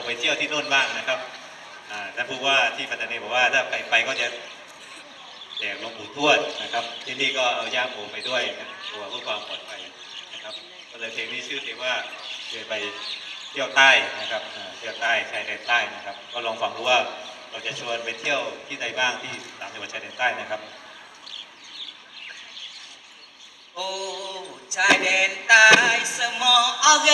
ก็ไปเที่ยวที่โน่นบ้างนะครับท่านผู้ว่าที่ปัตตานีบอกว่าถ้าไปไปก็จะแจกหลวงปู่ทวดนะครับ ที่นี่ก็เอาย่าโมไปด้วยนะตัวเพื่อความปลอดภัยนะครับก็เลยเพลงนี้ชื่อเพลงว่าเคยไปเที่ยวใต้นะครับเที่ยวใต้ชายแดนใต้นะครับ ก็ลองฟังดูว่าเราจะชวนไปเที่ยวที่ใดบ้างที่สามจังหวัดชายแดนใต้นะครับ โอ้ชายแดนใต้สมอเอาแก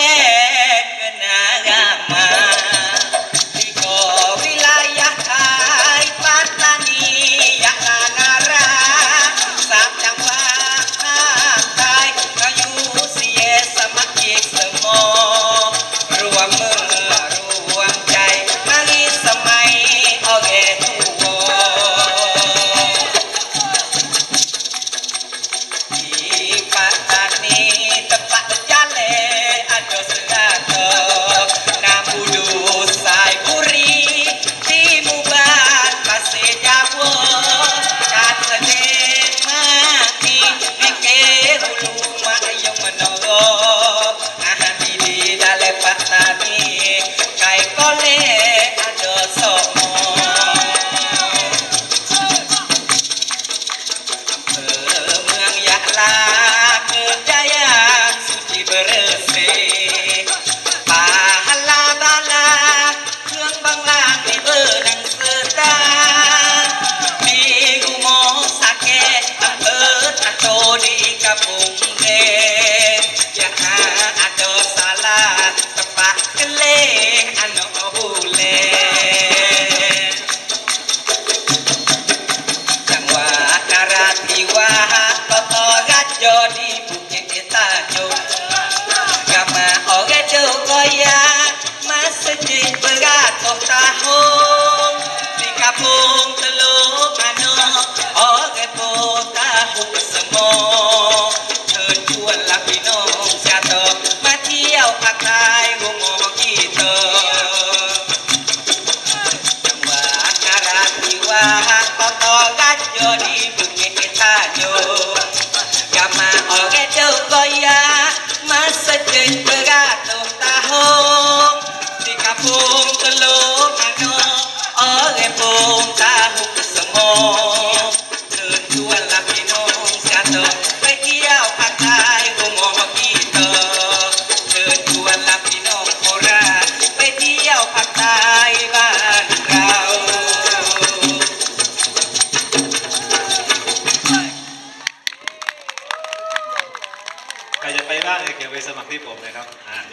ร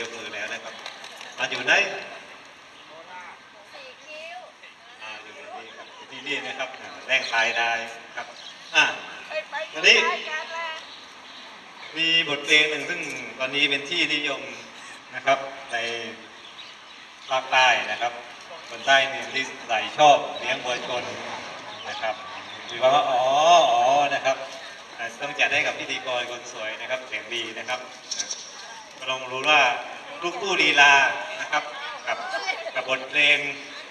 กมือแล้วนะครับ มาอยู่ไหนอ่าอยู่ที่นี่ครับอยู่ที่นี่นะครับอ่าแรงทายได้ครับอ่าทีนี้ มีบทเพลงหนึ่งซึ่งตอนนี้เป็นที่นิยมนะครับ ในภาคใต้นะครับคนใต้เนี่ยที่ใส่ชอบเลี้ยงวัวชนนะครับถือว่าอ๋ออ๋อนะครับอ่าต้องจัดให้กับพิธีกรคนสวยนะครับเสียงดีนะครับนะก็ลองรู้ว่า ลูกคู่ลีลานะครับกับกับบทเพลง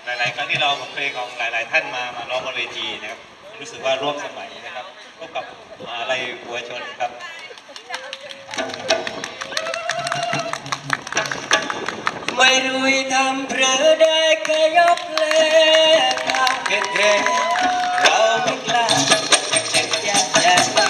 หลาย ๆ ครั้งที่เราเอาบทเพลงของหลาย ๆ ท่านมามาร้องบนเวทีนะครับ รู้สึกว่าร่วมสมัยนะครับพบกับมหาลัยวัวชนครับไม่รู้ทำเพื่อได้แค่ยกเล่ทางเท่ๆเราไม่กล้าอยากอย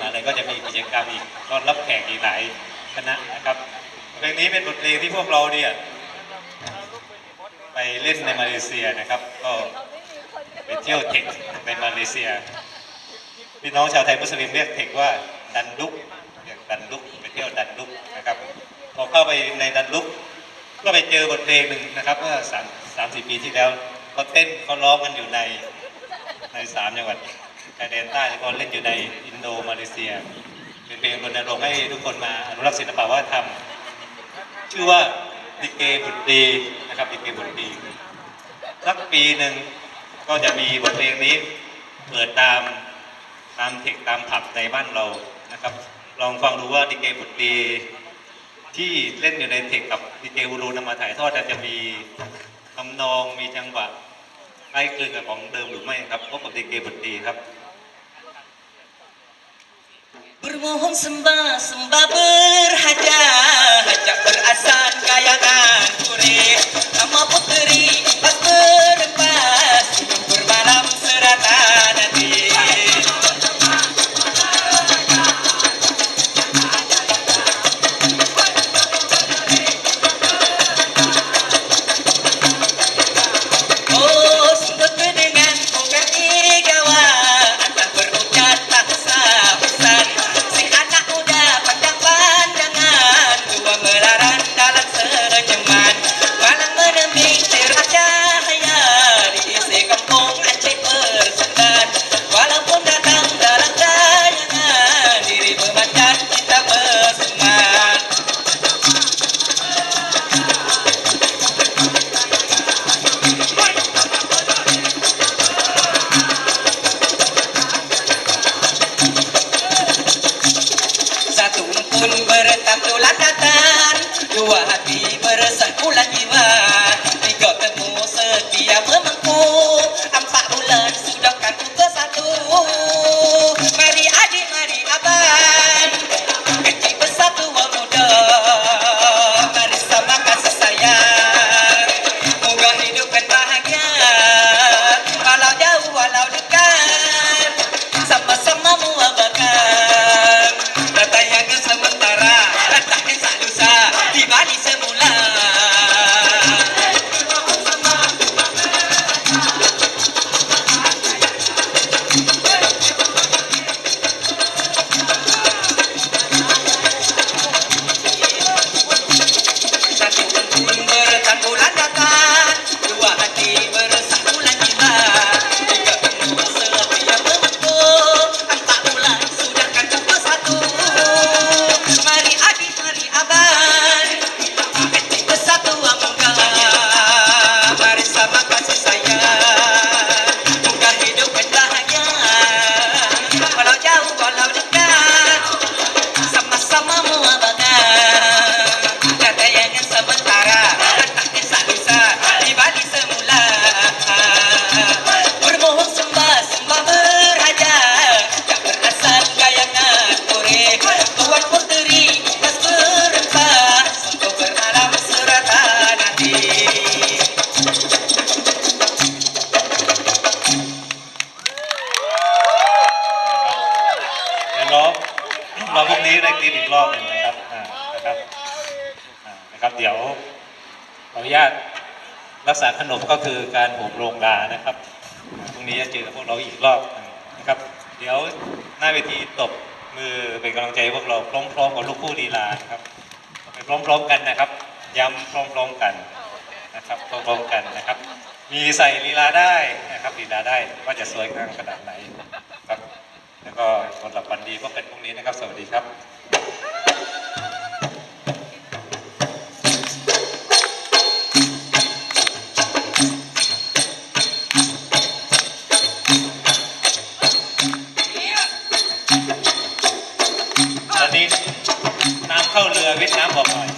มาเลยก็จะมีกิจกรรมอีกต้อนรับแขกอีกหลายคณะนะครับเพลงนี้เป็นบทเพลงที่พวกเราเนี่ยไปเล่นในมาเลเซียนะครับ ก็ไปเที่ยวเทคในมาเลเซียพี่น้องชาวไทยมุสลิมเรียกเทคว่าดันลุกเรียกดันลุกไปเที่ยวดันลุกนะครับพอเข้าไปในดันลุก ก็ไปเจอบทเพลงหนึ่งนะครับเมื่อสามสามสี่ปีที่แล้วเขาเต้นเขาร้องกันอยู่ในในสามจังหวัด ชายแดนใต้แล้วก็เล่นอยู่ในอินโดมาเลเซีย เป็นเพลงรณรงค์ให้ทุกคนมาอนุรักษ์ศิลปวัฒนธรรม ชื่อว่าดิเกบุตรดีนะครับดิเกบุตรดีสักปีหนึ่งก็จะมีบทเพลงนี้เปิดตามตามเทคตามผับในบ้านเรานะครับ ลองฟังดูว่าดิเกบุตรดีที่เล่นอยู่ในเทคกับดีเจวูรูนำมาถ่ายทอดจะมีทำนองมีจังหวะใกล้คลึงกับของเดิมหรือไม่ครับพบกับดีเจบุตรดีครับ Bermohon sembah sembah berhajat hajat berasan kayangan puri นี้ได้คลิปอีกรอบหนึ่งนะครับอ่านะครับอ่านะครับเดี๋ยวขออนุญาตรักษาขนบก็คือการโหมโรงลานะครับพรุ่งนี้จะเจอพวกเราอีกรอบหนึ่งนะครับ เดี๋ยวหน้าเวทีตบมือเป็นกำลังใจพวกเราพร้อมๆกับลูกคู่ลีลานะครับไปพร้อมๆกันนะครับ ย้ำพร้อมๆกันนะครับพร้อมๆกันนะครับ มีใส่ลีลาได้นะครับลีลาได้ว่าจะสวยงามขนาดไหน แล้วก็คนหลับฝันดีพบกันพรุ่งนี้นะครับ สวัสดีครับตอนนี้น้ำเข้าเรือเวียดนามบอกหน่อย